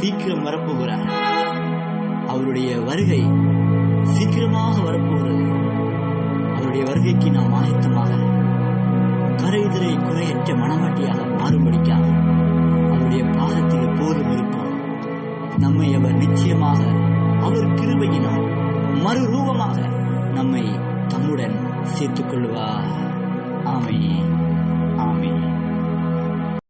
சீக்கிரம் வரப்போகிறார். அவருடைய வருகை சீக்கிரமாக வரப்போகிறது. அவருடைய வருகைக்கு நாம் ஆயத்தமாக கரைதிரை குறையற்ற மனமாட்டியாக மாறும்படிக்காக அவருடைய பாதத்தில் போதும் இருப்போம் நம்மை அவர் நிச்சயமாக அவர் கிருபையினால் மறுரூபமாக நம்மை தம்முடன் சேர்த்துக் கொள்வார் ஆமே ஆமே